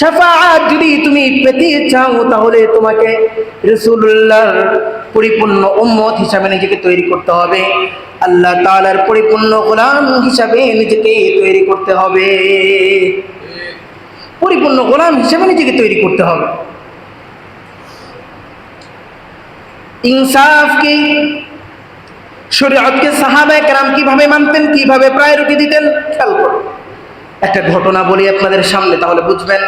সাফাআত যদি তুমি পেতে চাও, তাহলে তোমাকে রসুল্লাহর পরিপূর্ণ উম্মত হিসাবে নিজেকে তৈরি করতে হবে। আল্লাহ তাআলার পরিপূর্ণ গোলাম হিসাবে নিজেকে তৈরি করতে হবে। পরিপূর্ণ গোলাম হিসাবে নিজেকে তৈরি করতে হবে। ইনসাফকে, শরীয়তকে সাহাবায়ে কেরাম কীভাবে মানতেন, কীভাবে প্রায়োরিটি দিতেন, খেয়াল করুন একটা ঘটনা বলি আপনাদের সামনে, তাহলে বুঝবেন।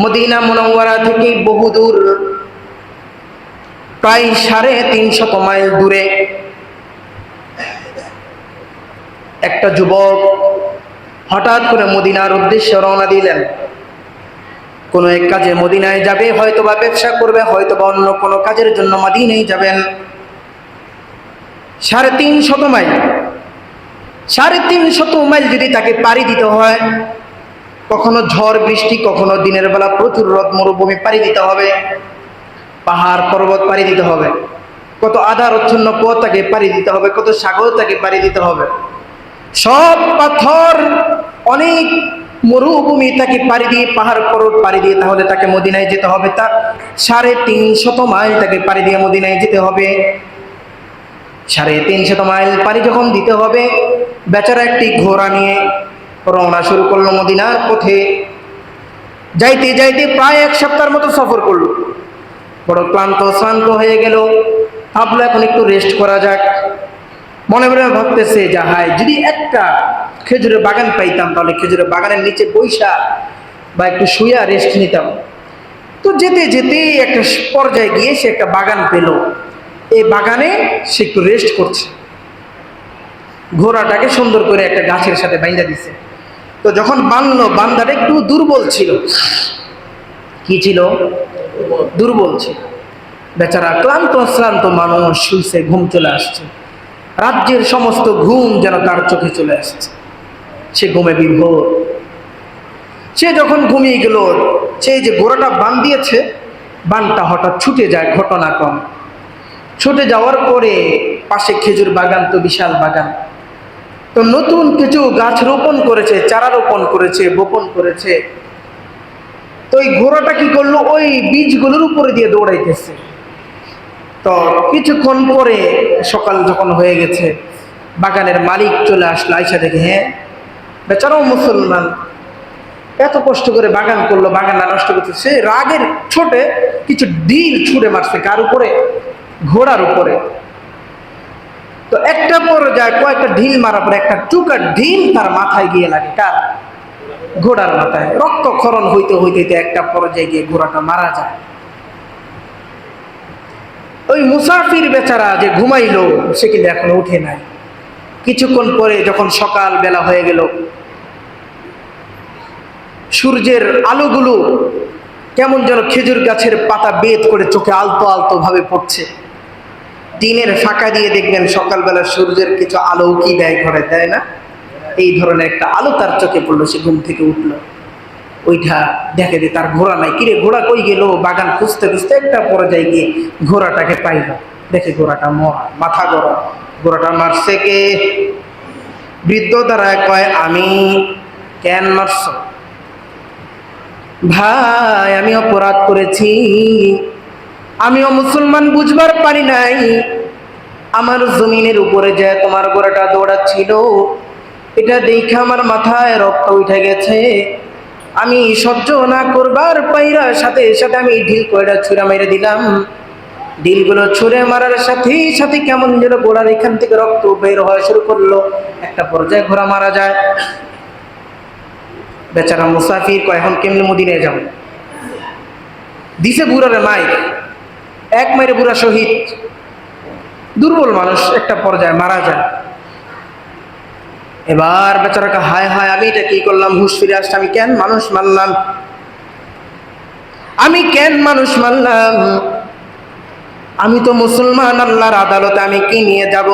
মদিনা মনোয়ারা থেকে বহুদূর প্রায় সাড়ে তিনশত মাইল দূরে একটা যুবক হঠাৎ করে মদিনার উদ্দেশ্যে রওনা দিলেন। কোনো এক কাজে মদিনায় যাবে হয়তো বা ব্যবসা করবে হয়তো বা অন্য কোনো কাজের জন্য মদিনায় যাবেন। সাড়ে তিন শত মাইল সাড়ে তিন শত মাইল যদি তাকে পাড়ি দিতে হয়, কখনো ঝড়, বৃষ্টি, কখনো দিনের বেলা প্রচুর রথ মরুভূমি পাড়ি দিতে হবে, পাহাড় পর্বত পাড়ি দিতে হবে, কত আধারচ্ছন্ন পথ তাকে পাড়ি দিতে হবে, কত সাগর তাকে পাড়ি দিতে হবে, সব পাথর, অনেক মরুভূমি তাকে পাড়ি দিয়ে, পাহাড় পর্বত পাড়ি দিয়ে তাহলে তাকে মদিনায় যেতে হবে তার সাড়ে তিন শত মাইল তাকে পাড়ি দিয়ে মদিনায় যেতে হবে, সাড়ে তিন শত মাইল পাড়ি যখন দিতে হবে বেচারা একটি ঘোড়া নিয়ে রওনা শুরু করল মদিনার পথে। যাইতে যাইতে প্রায় এক সপ্তাহের মতো সফর করল। বড় ক্লান্ত শ্রান্ত হয়ে গেল। ভাবলো এখন একটু রেস্ট করা যাক। মনে মনে ভাবতেছে যা, হায়, যদি একটা খেজুরের বাগান পাইতাম, তাহলে খেজুরের বাগানের নিচে বৈশা বা একটু শুয়া রেস্ট নিতাম। তো যেতে যেতে একটা পর্যায়ে গিয়ে সে একটা বাগান পেল। এই বাগানে সে একটু রেস্ট করছে। ঘোড়াটাকে সুন্দর করে একটা গাছের সাথে বাইন্দা দিছে। তো যখন বানলো, বান্দাটা একটু দুর্বল ছিল। কি ছিল? দুর্বল ছিল। বেচারা ক্লান্ত শ্রান্ত মানুষ শুইছে, ঘুম চলে আসছে। রাজ্যের সমস্ত ঘুম যেন তার চোখে চলে আসছে। সে ঘুমে বিভোর। সে যখন ঘুমিয়ে গেল, সে যে ঘোড়াটা বান দিয়েছে, বানটা হঠাৎ ছুটে যায় ঘটনা কম ছুটে যাওয়ার পরে পাশে খেজুর বাগান তো বিশাল বাগান। তো নতুন কিছু গাছ রোপণ করেছে, চারা রোপণ করেছে, বপন করেছে। তো ওই ঘোড়াটা কি করল? ওই বীজগুলোর উপরে দিয়ে দৌড়াইতেছে। তো কিছুক্ষণ পরে সকাল যখন হয়ে গেছে, বাগানের মালিক চলে আসলো, আইসা দেখে হ্যাঁ বেচারাও মুসলমান। এত কষ্ট করে বাগান করল বাগানটা নষ্ট করছে সে রাগের ছোটে কিছু ডিল ছুঁড়ে মারছে কার উপরে? ঘোড়ার উপরে। তো একটা পর্যায়ে কয়েকটা ঢিল মারার পরে একটা টুকার ঢিল তার মাথায় গিয়ে লাগে। কার? ঘোড়ার মাথায়। রক্তক্ষরণ হইতে হইতে একটা পর্যায়ে গিয়ে ঘোড়াটা মারা যায়। ওই মুসাফির বেচারা যে ঘুমাইলো, সে কিন্তু এখনও উঠে নাই। কিছুক্ষণ পরে যখন সকাল বেলা হয়ে গেল, সূর্যের আলোগুলো কেমন যেন খেজুর গাছের পাতা বেদ করে চোখে আলতো আলতো ভাবে পড়ছে। দিনের ফাঁকা দিয়ে দেখবেন সকালবেলা সূর্যের কিছু আলো কি দেয় ঘরে দেয় না? এই ধরনের একটা আলো তার চোখে পড়ল, সে ঘুম থেকে উঠল। ওইটা দেখে যে তার ঘোড়া নাই। কিরে, ঘোড়া কই গেল? বাগান খুঁজতে খুঁজতে একটা পর্যায়ে গিয়ে ঘোড়াটাকে পাইল। দেখে ঘোড়াটা মহা, মাথা গরম। ঘোড়াটা মারছে কে? বৃদ্ধ দ্বারা কয়, আমি কেন মারছ? ভাই, আমি অপরাধ করেছি। আমিও মুসলমান বুঝবার পারি নাই। আমার জমিনের উপরে যে তোমার গোড়াটা দৌড়াচ্ছিল, এটা দেখে আমার মাথায় রক্ত উঠে গেছে। আমি সহ্য না করবার পাইরা সাথে সাথে আমি ঢিল কয়টা ছুঁড়া মেরে দিলাম। ঢিলগুলো ছুঁড়ে মারার সাথে সাথে কেমন যেন গোড়ার এখান থেকে রক্ত বের হওয়া শুরু করল। একটা পর্যায়ে ঘোড়া মারা যায়। বেচারা মুসাফির কয়, এখন কেমনি মদিনায় যাব? দিছে বুড়ারে মাই এক মাইরে বুড়া শহীদ। দুর্বল মানুষ, একটা পর্যায়ে মারা যায়। এবার বেচারাকে, হায় হায়, আমি এটা কি করলাম? হুশ ফিরে আসছে, আমি কেন মানুষ মানলাম? আমি কেন মানুষ মানলাম? আমি তো মুসলমান, আল্লাহর আদালতে আমি কি নিয়ে যাব?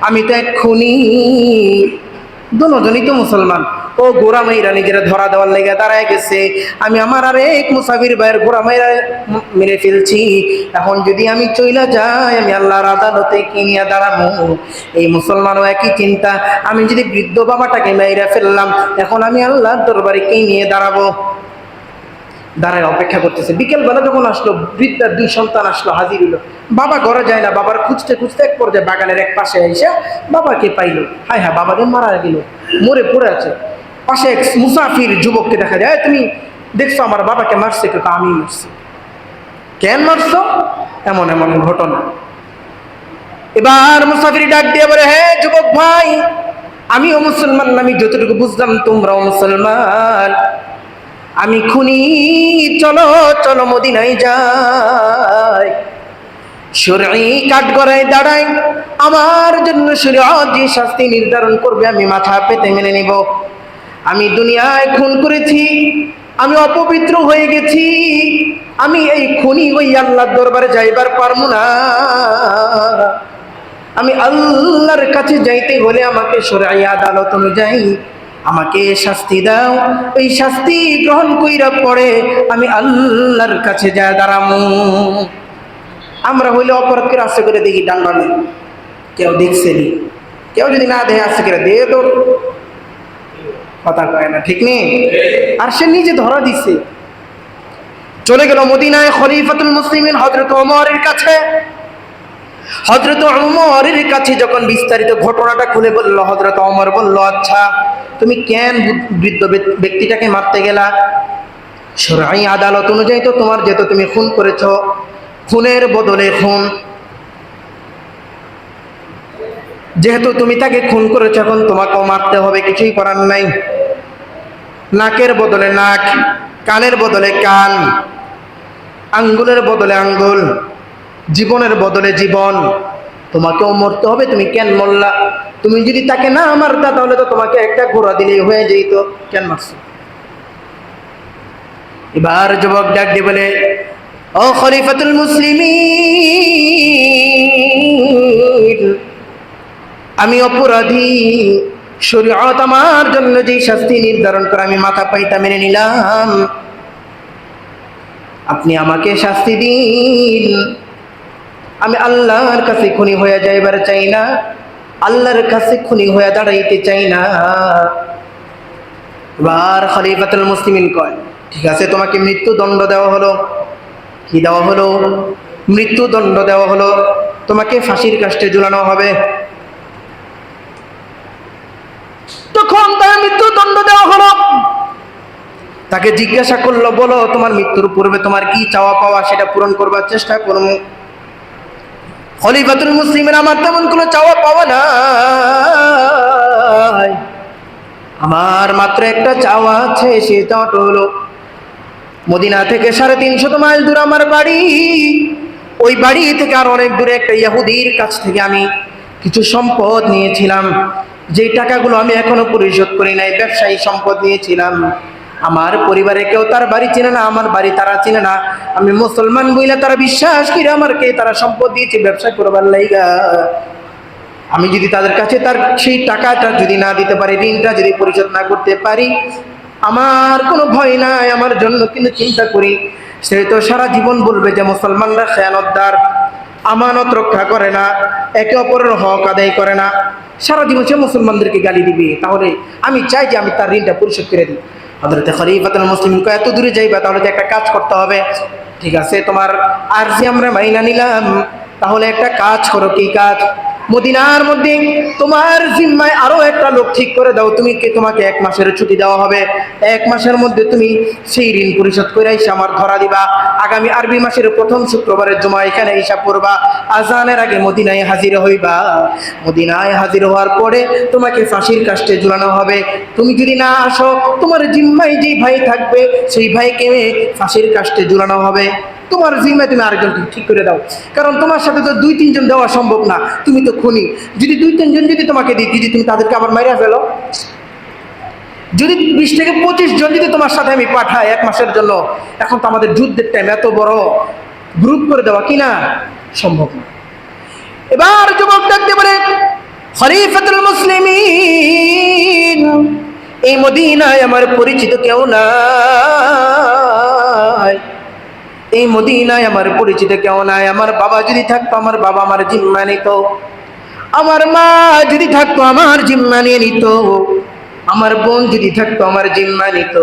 আমি তো এক খুনি দুজনই তো মুসলমান। ও গোড়া মাইরা নিজেরা ধরা দেওয়ার লেগে দাঁড়ায় গেছে। আমি আমার আরেক মুসাফির ভাইয়ের গোড়া মাইরা মেরে ফেলছি। এখন যদি আমি চইলা যাই, আমি আল্লাহর আদালতে কি নিয়ে দাঁড়াবো? এই মুসলমানও একই চিন্তা। আমি যদি বৃদ্ধ বাবাটাকে মাইরা ফেললাম, এখন আমি আল্লাহর দরবারে কি নিয়ে দাঁড়াবো? দাঁড়ায় অপেক্ষা করতেছে। বিকেল বেলা যখন আসলো, বৃদ্ধার দুই সন্তান আসলো, হাজির হলো। বাবা ঘরে যায় না, বাবার খুঁজতে খুঁজতে এক পর্যায়ে বাগানের এক পাশে এসে বাবাকে পাইলো। হায় হ্যাঁ বাবাকে মারা গেল। মরে পড়ে আছে। পাশে এক মুসাফির যুবককে দেখা যায় তুমি দেখছ আমার বাবাকে মারছে কিন্তু আমি মারছি। কেন মারছো? এমন এমন ঘটনা। এবার মুসাফির ডাক দিয়ে বলে হ্যাঁ যুবক ভাই, আমিও মুসলমান, আমি যতটুকু বুঝলাম তোমরাও মুসলমান। আমি খুনি, চলো চলো মদিনায় যাই। শরী কাঠ গড়ায় দাঁড়াই, আমার জন্য শরীয়ত যে শাস্তি নির্ধারণ করবে, আমি মাথা পেতে মেনে নিব। আমি দুনিয়ায় খুন করেছি, আমি অপবিত্র হয়ে গেছি, আমি এই খুনি ওই আল্লাহর দরবারে যাইবার পারব না। আমি আল্লাহর কাছে যাইতে হলে আমাকে সরাই আদালত অনুযায়ী আমাকে শাস্তি দাও। ওই শাস্তি গ্রহণ কইরা পরে আমি আল্লাহর কাছে যা দাঁড়ামু। আমরা হইলে অপরাধকে আস্তে করে দেখি ডান্ডানে কেউ দেখছে নি। কেউ যদি না দেখে আস্তে করে দে তোর কথা কয় না, ঠিক নেই? আর সে নিজে ধরা দিছে। চলে গেল মদিনায় খলিফাতুল মুসলিমিন হজরত ওমরের কাছে। হজরত অমরের কাছে যখন বিস্তারিত ঘটনাটা খুলে বলল হজরত অমর বলল আচ্ছা তুমি কেন বৃদ্ধ ব্যক্তিটাকে মারতে গেলা? সরাই আদালত অনুযায়ী তো তোমার যেহেতু তুমি খুন করেছ, খুনের বদলে খুন যেহেতু তুমি তাকে খুন করেছ, এখন তোমাকেও মারতে হবে, কিছুই করার নাই। নাকের বদলে নাক, কানের বদলে কান, আঙ্গুলের বদলে আঙ্গুল, জীবনের বদলে জীবন। তোমাকেও মরতে হবে, তুমি কেন মরলা? তুমি যদি তাকে না মারতা, তাহলে তো তোমাকে একটা ঘোড়া দিলেই হয়ে যেত। কেন মারছো? এবার যুবক ডাক দিয়ে বলে, ও খলিফাতুল মুসলিমিন আমি অপরাধী। শরীয়ত আমার জন্য যে শাস্তি নির্ধারণ করে আমি মাথা পাইতা মেনে নিলাম। আপনি আমাকে শাস্তি দিন। আমি আল্লাহর কাছে খুনি হয়ে যাইবার চাই না। আল্লাহর কাছে খুনি হয়ে দাঁড়াইতে চাই না। এবার খলিফাতুল মুসলিমিন কয়, ঠিক আছে, তোমাকে মৃত্যুদণ্ড দেওয়া হলো। কি দেওয়া হলো? মৃত্যুদণ্ড দেওয়া হলো। তোমাকে ফাঁসির কাষ্টে ঝুলানো হবে। তখন তাকে মৃত্যুদণ্ড দেওয়া হলো, তাকে জিজ্ঞাসা করল, বলো, তোমার মৃত্যুর পূর্বে তোমার কি চাওয়া পাওয়া সেটা পূরণ করবার চেষ্টা করব খলিফাতুল মুসলিমের আমার তেমন কোনো চাওয়া পাওয়া নাই। আমার মাত্র একটা চাওয়া আছে, সে চাওয়াটা হলো মদিনা থেকে সাড়ে তিনশত মাইল দূর আমার বাড়ি। ওই বাড়ি থেকে আর অনেক দূরে একটা ইয়াহুদির কাছ থেকে আমি কিছু সম্পদ নিয়েছিলাম। যেই টাকাগুলো আমি এখনও পরিশোধ করি নাই, ব্যবসায়ী সম্পদ নিয়েছিলাম। আমার পরিবারে কেউ তার বাড়ি চিনে না, আমার বাড়ি তারা চিনে না। আমি মুসলমান বইলে তারা বিশ্বাস করে আমাকে তারা সম্পদ দিয়েছে, ব্যবসা করবার লাইগা। আমি যদি তাদের কাছে তার সেই টাকাটা যদি না দিতে পারি, ঋণটা যদি পরিশোধ না করতে পারি, আমার কোনো ভয় নাই, আমার জন্য কিন্তু চিন্তা করি। সে তো সারা জীবন বলবে যে, মুসলমানরা খেয়ানতদার আমানত রক্ষা করে না, একে অপরের হক আদায় করে না। সারা জীবন সে মুসলমানদেরকে গালি দিবে। তাহলে আমি চাই যে আমি তার ঋণটা পরিশোধ করে দিই। হজরতে খলিফাতুল মুসলিম এত দূরে যাইবা, তাহলে তো একটা কাজ করতে হবে। ঠিক আছে, তোমার আর্জি আমরা মাইনা নিলাম। তাহলে একটা কাজ করো, কি কাজ? মদিনার মধ্যে তোমার জিম্মায় আরও একটা লোক ঠিক করে দাও, তুমি কে তোমাকে এক মাসের ছুটি দেওয়া হবে? এক মাসের মধ্যে তুমি সেই ঋণ পরিশোধ করে এসে আমার ধরা দিবা। আগামী আরবি মাসের প্রথম শুক্রবারের জমা এখানে হিসাব করবা, আজানের আগে মদিনায় হাজির হইবা। মদিনায় হাজির হওয়ার পরে তোমাকে ফাঁসির কাষ্টে ঝুলানো হবে। তুমি যদি না আসো, তোমার জিম্মায় যেই ভাই থাকবে, সেই ভাইকে ফাঁসির কাষ্টে ঝুলানো হবে। তোমার জিম্মায় তুমি আরেকজনকে ঠিক করে দাও। কারণ তোমার সাথে তো দুই তিনজন দেওয়া সম্ভব না, তুমি তো খুনি। যদি দুই তিনজন যদি তোমাকে দিই, যদি তুমি তাদেরকে আবার মারিয়া ফেলো? যদি বিশ থেকে পঁচিশ জন যদি তোমার সাথে আমি পাঠাই এক মাসের জন্য, এখন তো আমাদের যুদ্ধের টাইম এত বড়। গ্রুপ করে দেওয়া কি না? সম্ভব না। এবার যুবক ডাকতে পারে খরিফাতুল মুসলিমিন, এই মদিনায় আমার পরিচিত কেউ নাই। এই মদিনায় আমার পরিচিত কেউ নাই। আমার বাবা যদি থাকতো, আমার বাবা আমার জিম্মা নিত। আমার মা যদি থাকতো, আমার জিম্মা নিয়ে নিত। আমার বোন যদি থাকতো, আমার জিম্মা নিত।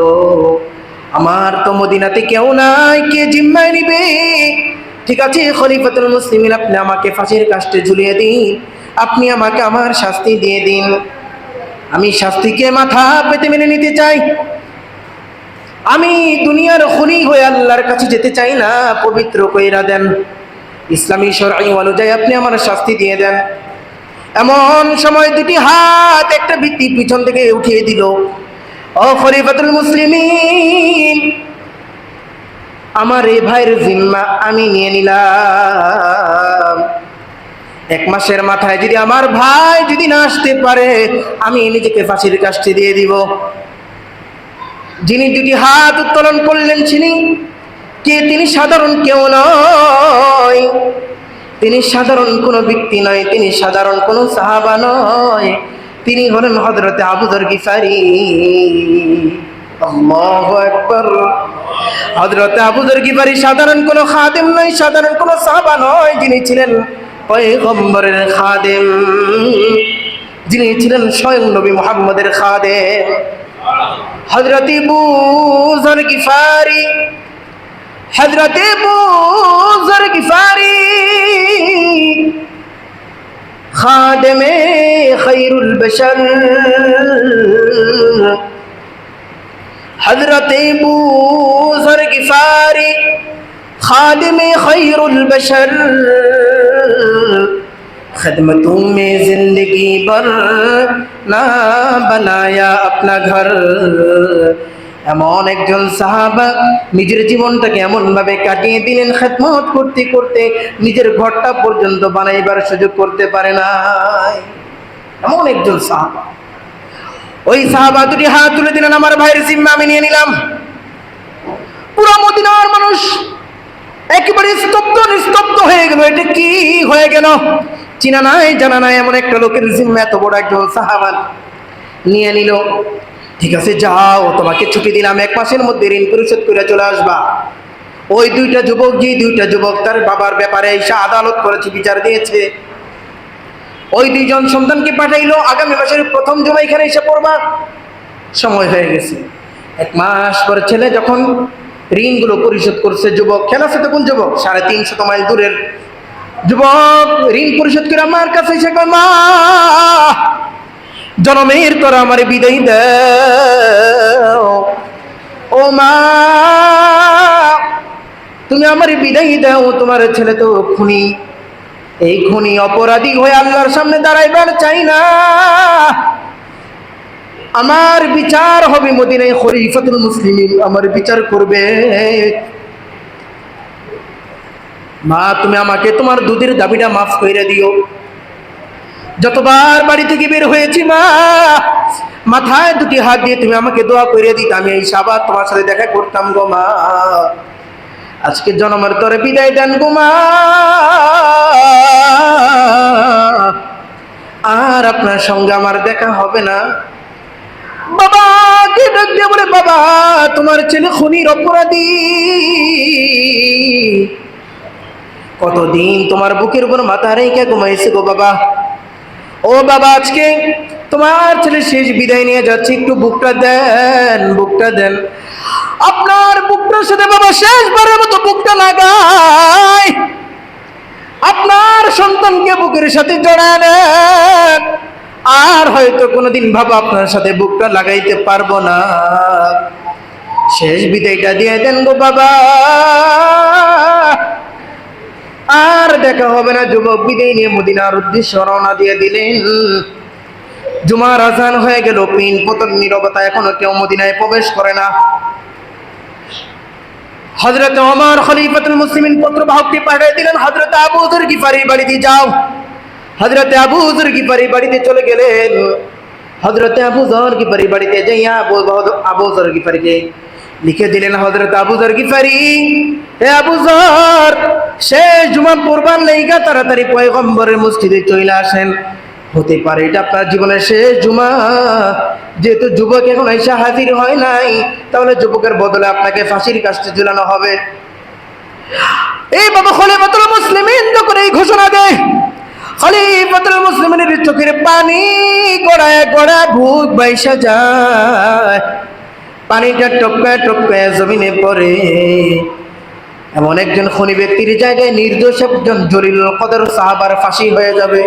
আমার তো মদিনাতে কেউ নাই, কে জিম্মায় নিবে? ঠিক আছে, খলিফাতুল মুসলিমিন, আপনি আমাকে ফাঁসির কাষ্টে ঝুলিয়ে দিন। আপনি আমাকে আমার শাস্তি দিয়ে দিন। আমি শাস্তিকে মাথা পেতে মেনে নিতে চাই। আমি দুনিয়ার খুনি হয়ে আল্লাহর কাছে যেতে চাই না, পবিত্র কইরা দেন। ইসলামী শরআই অনুযায়ী আপনি আমার শাস্তি দিয়ে দেন। এমন সময় দুটি হাত একটা ভিত্তি পিছন থেকে উঠিয়ে দিল। ও মুসলিমিন, আমার এই ভাইয়ের জিম্মা আমি নিয়ে নিলাম। এক মাসের মাথায় যদি আমার ভাই যদি না আসতে পারে, আমি নিজেকে ফাঁসির কাজটি দিয়ে দিব। যিনি দুটি হাত উত্তোলন করলেন তিনি কে তিনি সাধারণ কেউ নয়। তিনি সাধারণ কোনো ব্যক্তি নয়, তিনি সাধারণ কোনো সাহাবা নয়। তিনি হলেন হজরতে আবুদর গিফারি। হজরতে আবুদর গিফারি সাধারণ কোনো খাদেম নয়, সাধারণ কোনো সাহাবা নয়। যিনি ছিলেন পয়গম্বরের খাদেম। যিনি ছিলেন স্বয়ং নবী মুহাম্মদের খাদেম। حضرت ذر غفاری، حضرت ذر غفاری، خادم خیر البشر حضرت ذر غفاری، خادم خیر البشر खदमतों में जिंदगी भर ना बनाया अपना घर এমন একজন সাহাবা নিজের জীবনটাকে এমন ভাবে কাটিয়ে দিলেন খেদমত করতে করতে নিজের ঘরটা পর্যন্ত বানাইবার সুযোগ করতে পারে নাই এমন একজন সাহাবা ওই সাহাবা দুটি হাত তুলে দিলেন আমার ভাইয়ের জিম্মা আমি নিয়ে নিলাম পুরো মদিনার মানুষ একেবারে স্তব্ধ নিস্তব্ধ হয়ে গেল এটা কি হয়ে গেল চিনা নাই, জানা নাই, এমন একটা লোকের জিম্মা, এত বড় একজন সাহাবান নিয়ে নিল। ঠিক আছে, যাও, তোমাকে ছুটি দিলাম, এক মাসের মধ্যে ঋণ পরিশোধ করে চলে আসবা। ওই দুইটা যুবক যে দুইটা যুবক, তার বাবার ব্যাপারে এসে আদালত করেছে, বিচার দিয়েছে। ওই দুইজন সন্তানকে পাঠাইলো, আগামী মাসের প্রথম জমা এখানে এসে পড়বা। সময় হয়ে গেছে। এক মাস পর ছেলে যখন ঋণগুলো পরিশোধ করছে, যুবক খেলা তখন যুবক? সাড়ে তিনশত মাইল দূরের যুবক, ঋণ পরিশোধ করে আমার কাছে এসে মা। জনমের তোরা আমার বিদায় দে ও মা, তুমি আমার বিদায় দাও, তোমার ছেলে তো খুনি। এই খুনি অপরাধী হয়ে আল্লাহর সামনে দাঁড়াইবার চাই না। আমার বিচার হবে মদিনায় খলিফাতুল মুসলিমিন, আমার বিচার করবে। মা, তুমি আমাকে তোমার দুধের দাবিটা মাফ করে দিও। যতবার বাড়ি থেকে বের হয়েছি মা, মাথায় দুটি হাত দিয়ে তুমি আমাকে দোয়া করে দিত। আমি এই সাবার তোমার সাথে দেখা করতাম গো মা। আজকে জনমের তরে বিদায় দেন গো মা। আর আপনার সঙ্গে আমার দেখা হবে না। বাবা বলে, বাবা, তোমার ছেলে খুনির অপরাধী। কতদিন তোমার বুকের উপর মাথা রেখে ঘুমাইছে গো বাবা? ও বাবা, আজকে তোমার ছেলে শেষ বিদায় নিয়ে যাচ্ছে, একটু বুকটা দেন বুকটা দেন। আপনার বুকটার সাথে বাবা শেষবারের মতো বুকটা লাগায় আপনার সন্তানকে বুকের সাথে জড়ায় নেন। আর হয়তো কোনোদিন ভাবা আপনার সাথে বুকটা লাগাইতে পারব না। শেষ বিদায়টা দিয়ে দেন গো বাবা। আর দেখা হবে না, যুবক বিদায় নিয়ে মদিনার উদ্দেশ্যে রওনা দিয়ে দিলেন। জুমার আজান হয়ে গেল পিন পতন নীরবতা এখনও কেউ মদিনায় প্রবেশ করে না। হজরত ওমর খলিফাতুল মুসলিমিন পত্র বাহকটি পাঠিয়ে দিলেন হজরত আবু হুজুর গিফারির বাড়িতে যাও। হজরত আবু হুজুর গিফারির বাড়িতে চলে গেলেন। হজরত আবু জহর গিফারির বাড়িতে যাইয়া আবু আবু জহর গিফারিকে লিখে দিলেন হজরত আবু জহর গিফারি, হে আবু জহর শেষ জুমা পূর্বার লেগা তাড়াতাড়ি পয়গম্বরের মসজিদে চলে আসেন। হতে পারে এটা আপনার জীবনের শেষ জুমা। যেহেতু যুবক এখন এসে হাজির হয় নাই, তাহলে যুবকের বদলে আপনাকে ফাঁসির কাজটি ঝুলানো হবে। এই বাবা খলিফাতুল মুসলিমিন যখন এই ঘোষণা দেয়। খলিফাতুল মুসলিমিনের চোখের পানি গড়ায় গড়ায় ভূত বাইসা যায়। পানিটা টপকায় টপকায় জমিনে পড়ে। এমন একজন খনি ব্যক্তির জায়গায় নির্দোষ একজন জলিল কদর সাহাবার ফাঁসি হয়ে যাবে।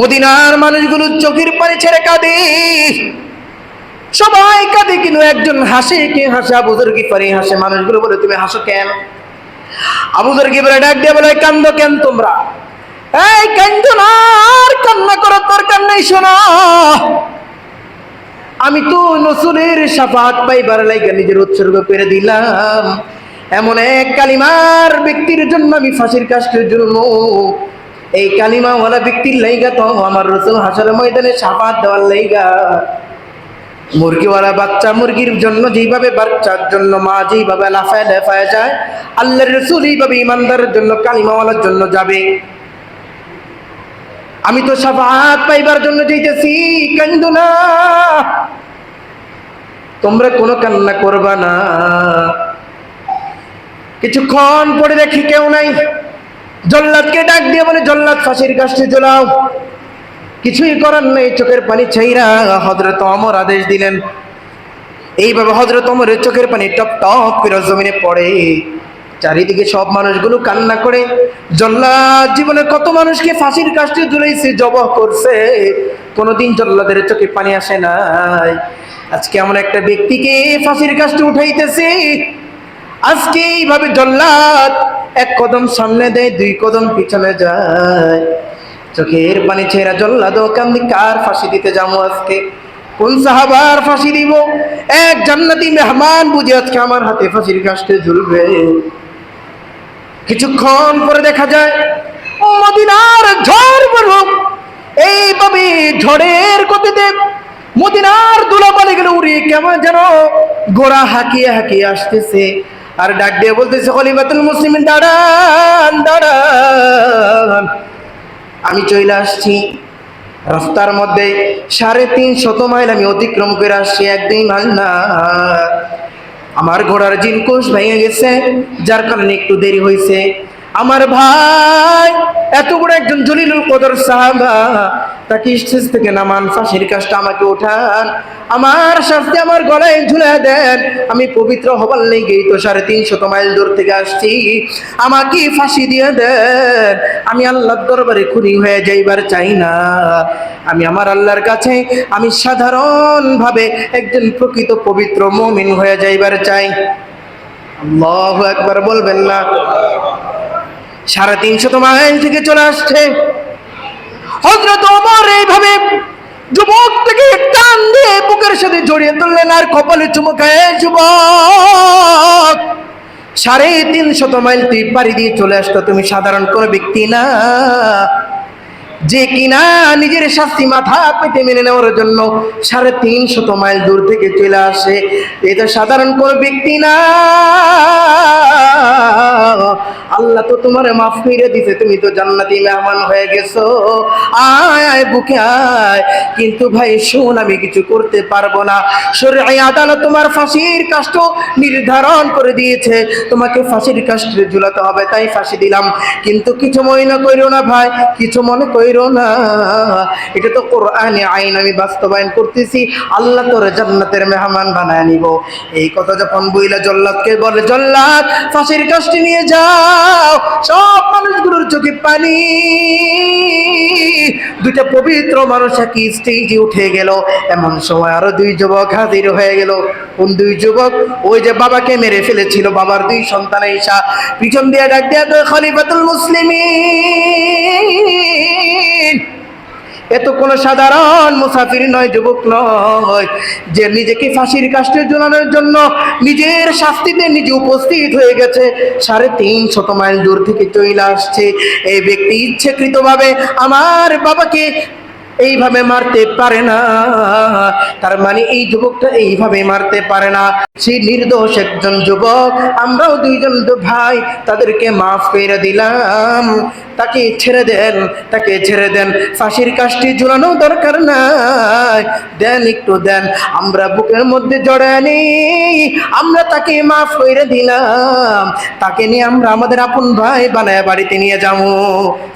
মদিনার মানুষগুলো চোখের পানি ছেড়ে কাঁদে। সবাই কাঁদে, কিন্তু একজন হাসে কে হাসে? আবুদর কি পারি হাসে। মানুষগুলো বলে, তুমি হাসো কেন? আবুদর কি বলে ডাক দিয়ে বলে, কান্দো কেন তোমরা? এই, কান্দো না, আর কান্না করার দরকার নেই, শোনো। আমি তো নসুলের সাফাত পাইবার লাইগা নিজের উৎসর্গ করে দিলাম। এমন এক কালিমার ব্যক্তির জন্য আমি ফাঁসির কাজটির জন্য। এই কালিমাওয়ালা ব্যক্তির লাইগা তো আমার রসুল হাসার ময়দানে সাফাত দেওয়ার লাইগা। মুরগিওয়ালা বাচ্চা মুরগির জন্য যেইভাবে বাচ্চার জন্য মা যেইভাবে লাফায় লাফায় যায়, আল্লাহর রসুল এইভাবে ইমানদারের জন্য, কালিমাওয়ালার জন্য যাবে। আমি তো সাফাত পাইবার জন্য যাইতেছি, কান্দু না। তোমরা কোনো কান্না করবা না। কিছুক্ষণ পরে দেখি কেউ নাই। জল্লাদকে ডাক দিয়ে বলে, জল্লাদ, ফাঁসির কাছে জ্বলাও। কিছুই করার নেই, চোখের পানি ছাইরা হজরত অমর আদেশ দিলেন। এইভাবে হজরত অমরের চোখের পানি টপ টপ করে জমিনে পড়ে। চারিদিকে সব মানুষগুলো কান্না করে। জল্লাদ জীবনে কত মানুষকে ফাঁসির কাজটি ঝুলাইছে জবহ করছে। কোনোদিন জল্লাদের চোখে পানি আসে নাই। আজকে এমন একটা ব্যক্তিকে ফাঁসির কাজটি উঠাইতেছে। আজকে এইভাবে জল্লাদ। এক কদম সামনে দেয়, দুই কদম পিছনে যায়। চোখের পানি ছেঁড়া জল্লাদ কান্দি, কার ফাঁসি দিতে যাব আজকে? কোন সাহাবার ফাঁসি দিব? এক জান্নাতি মেহমান বুঝে আজকে আমার হাতে ফাঁসির কাজটি ঝুলবে। কিছুক্ষণ পরে দেখা যায় মদিনার ঝড় বরফ। এইভাবে ঝড়ের গতিতে মদিনার দুলাবালি গেলে উড়িয়ে কেমন যেন গোড়া হাঁকিয়ে হাঁকিয়ে আসতেছে। আর ডাক দিয়ে বলতেছে খলিফাতুল মুসলিম দাঁড়ান দাঁড়ান। আমি চলে আসছি। রাস্তার মধ্যে সাড়ে তিন শত মাইল আমি অতিক্রম করে আসছি একদিন মাইল না। আমার ঘোড়ার জিনকোষ ভেঙে গেছে, যার কারণে একটু দেরি হয়েছে। আমার ভাই, এত বড় একজন জলিলুল কদর সাহাবা, তাকে স্টেজ থেকে নামান, ফাঁসির কাজটা আমাকে ওঠান আমার শাস্তি আমার গলায় ঝুলে দেন। আমি পবিত্র হবার লেগেই তো সাড়ে তিনশত মাইল দূর থেকে আসছি। আমাকে ফাঁসি দিয়ে দেন। আমি আল্লাহর দরবারে খুনি হয়ে যাইবার চাই না। আমি আমার আল্লাহর কাছে আমি সাধারণভাবে একজন প্রকৃত পবিত্র মমিন হয়ে যাইবার চাই। আল্লাহ একবার বলবেন না। সাড়ে তিনশত মাইল থেকে চলে আসছে। হজরত ওমর এইভাবে যুবক থেকে টান দিয়ে বুকের সাথে জড়িয়ে তুললেন আর কপালে চুমকায় যুবক, সাড়ে তিনশত মাইল তুই পাড়ি দিয়ে চলে আসতো, তুমি সাধারণ কোনো ব্যক্তি না। যে কিনা নিজের শাস্তি মাথা পেতে মেনে নেওয়ার জন্য সাড়ে তিন শত মাইল দূর থেকে চলে আসে। এটা সাধারণ কোন ব্যক্তি না। আল্লাহ তো তোমার মাফ করে দিছে, তুমি তো জান্নাতি মেহমান হয়ে গেছো। আয় আয়, বুকে আয়। কিন্তু ভাই, শোন, আমি কিছু করতে পারব না। শরীর আদালত তোমার ফাঁসির কাষ্ট নির্ধারণ করে দিয়েছে। তোমাকে ফাঁসির কাষ্টে ঝুলাতে হবে, তাই ফাঁসি দিলাম। কিন্তু কিছু মনে কইরো না ভাই, কিছু মনে কইরো না। এটা তো কোরআনে আইন, আমি বাস্তবায়ন করতেছি। আল্লাহ তোর জান্নাতের মেহমান বানায় নিব। এই কথা যখন বইলা জল্লাদকে বলে জল্লাদ? ফাঁসির কাজটি নিয়ে যাও। সব মানুষগুলোর চোখে পানি। দুইটা পবিত্র মানুষ একই স্টেজে উঠে গেল। এমন সময় আরও দুই যুবক হাজির হয়ে গেল। কোন দুই যুবক? ওই যে বাবাকে মেরে ফেলেছিল, বাবার দুই সন্তান ঈশা। পিছন দিয়ে ডাক দিয়া খলিফাতুল মুসলিমিন। এ তো কোনো সাধারণ মুসাফির নয়, যুবক নয়। যে নিজেকে ফাঁসির কাষ্টে ঝোলানোর জন্য নিজের শাস্তিতে নিজে উপস্থিত হয়ে গেছে, সাড়ে তিন শত মাইল দূর থেকে চলে আসছে। এই ব্যক্তি ইচ্ছেকৃতভাবে আমার বাবাকে এইভাবে মারতে পারে না। তার মানে এই যুবকটা এইভাবে মারতে পারে না। সে নির্দোষ একজন যুবক, আমরাও দুইজন ভাই, তাদেরকে মাফ করে দিলাম। তাকে ছেড়ে দেন, তাকে ছেড়ে দেন। ফাঁসির কাজটি ঝুলানো দরকার নাই। দেন, একটু দেন। আমরা বুকের মধ্যে জড়ায় নেই আমরা তাকে মাফ করে দিলাম। তাকে নিয়ে আমরা আমাদের আপন ভাই বানায় বাড়িতে নিয়ে যাব।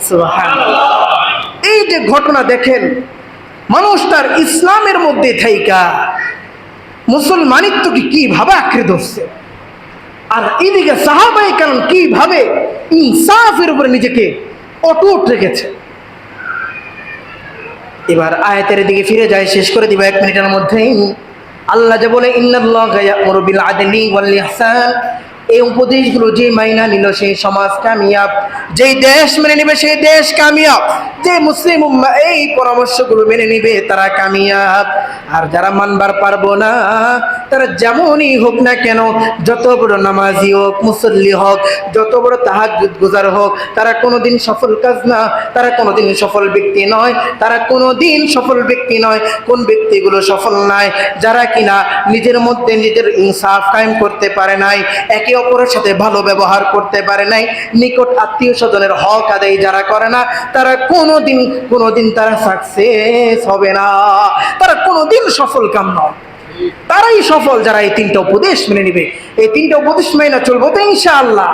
সুবহানাল্লাহ। যে ঘটনা দেখেন, মানুষ তার ইসলামের মধ্যে থাইকা, মুসলমানিত্বকে কীভাবে আঁকড়ে ধরছে, আর এদিকে সাহাবাই কারণ কীভাবে ইনসাফের উপরে নিজেকে অটুট রেখেছে। এবার আয়াতের দিকে ফিরে যায় শেষ করে দিব এক মিনিটের মধ্যেই। আল্লাহ যে বলে, ইন্নাল্লাহা ইয়া'মুরু বিল আদলি ওয়াল ইহসান। এই উপদেশগুলো যে মাইনা নিল সেই সমাজ কামিয়াব, যেই দেশ মেনে নেবে সেই দেশ কামিয়াব, যে মুসলিম এই পরামর্শগুলো মেনে নিবে তারা কামিয়াব। আর যারা মানবার পারব না, তারা যেমনই হোক না কেন, যত বড় নামাজি হোক, মুসল্লি হোক, যত বড় তাহাজ্জুদ গুজার হোক, তারা কোনোদিন সফল কাজ না, তারা কোনোদিন সফল ব্যক্তি নয়, তারা কোনোদিন সফল ব্যক্তি নয়, কোন ব্যক্তিগুলো সফল নয় যারা কিনা নিজের মধ্যে নিজের ইনসাফ কায়েম করতে পারে নাই, একে অপরের সাথে ভালো ব্যবহার করতে পারে নাই। নিকট আত্মীয় স্বজনের হক আদায় যারা করে না, তারা কোনোদিন কোনোদিন তারা সাকসেস হবে না। তারা কোনোদিন সফল কাম নয়। তারাই সফল যারা এই তিনটা উপদেশ মেনে নিবে। এই তিনটা উপদেশ মেনে চলবো তো ইনশাআল্লাহ।